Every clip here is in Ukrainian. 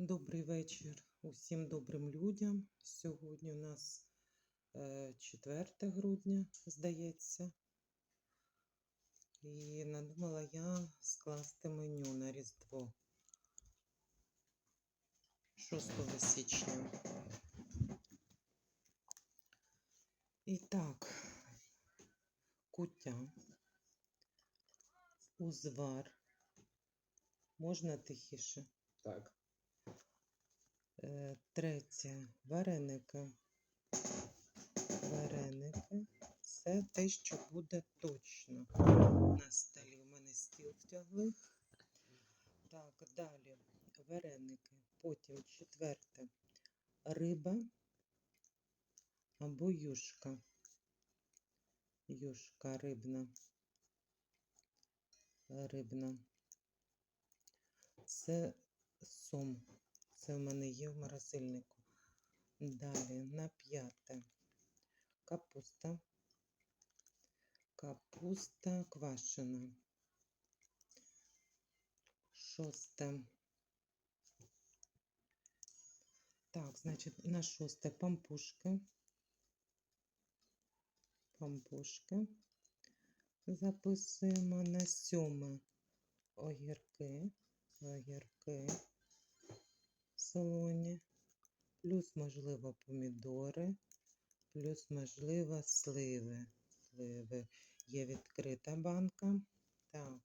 Добрий вечір усім добрим людям. Сьогодні у нас е, 4 грудня, здається. І надумала я скласти меню на Різдво 6 січня. І так, куття, узвар. Можна тихіше? Так. Е, Третє вареники. Вареники. Це те, що буде точно. На столі у мене стіл втягли. Так, далі вареники. Потім четверте. Риба або юшка. Юшка рибна. Рибна. Це сом. Це в мене є в морозильнику. Далі на п'яте. Капуста. Капуста квашена. Шосте. Так, значить, на шосте пампушки. Пампушки. Записуємо на сьоме огірки. Огірки солоні, плюс, можливо, помідори, плюс, можливо, сливи. Сливи. Є відкрита банка. Так.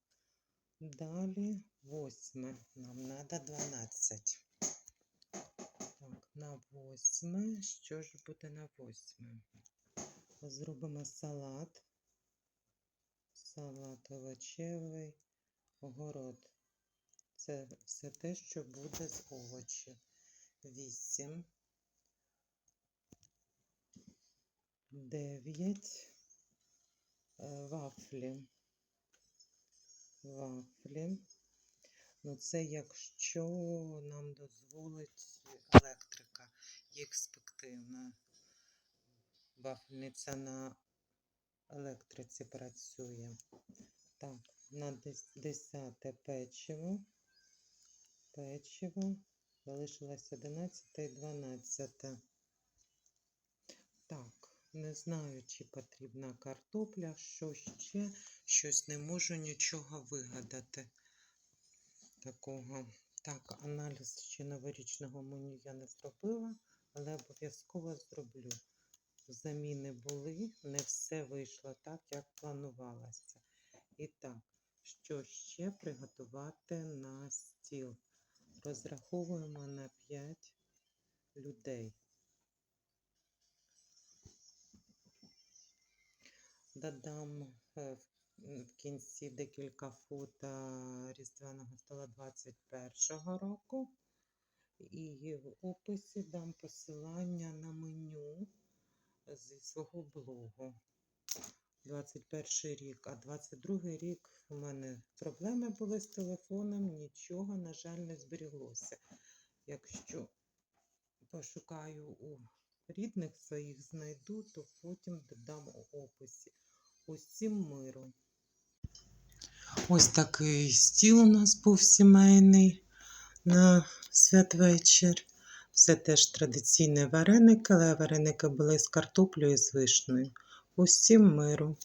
Далі восьме. Нам треба 12. Так, на восьме. Що ж буде на восьме? Зробимо салат. Салат овочевий, огород. Це все те, що буде з овочів. 8, 9, вафлі. Вафлі. Ну, це якщо нам дозволить електрика, є експективна. Вафельниця на електриці працює. Так, на 10 печиво печиво. Залишилось 11 і 12. Так, не знаю, чи потрібна картопля, що ще, щось не можу нічого вигадати. Такого. Так, аналіз ще новорічного меню я не зробила, але обов'язково зроблю. Заміни були, не все вийшло так, як планувалося. І так, що ще приготувати на стіл? Розраховуємо на 5 людей. Додам е, в кінці декілька фото Різдвяного стола 21 року. І в описі дам посилання на меню зі свого блогу. 21 рік, а 22 рік у мене проблеми були з телефоном, нічого, на жаль, не зберіглося. Якщо пошукаю у рідних своїх знайду, то потім додам у описі. Усім миру. Ось такий стіл у нас був сімейний на святвечір. Все теж традиційні вареники, але вареники були з картоплею і з вишнею. Усім миру.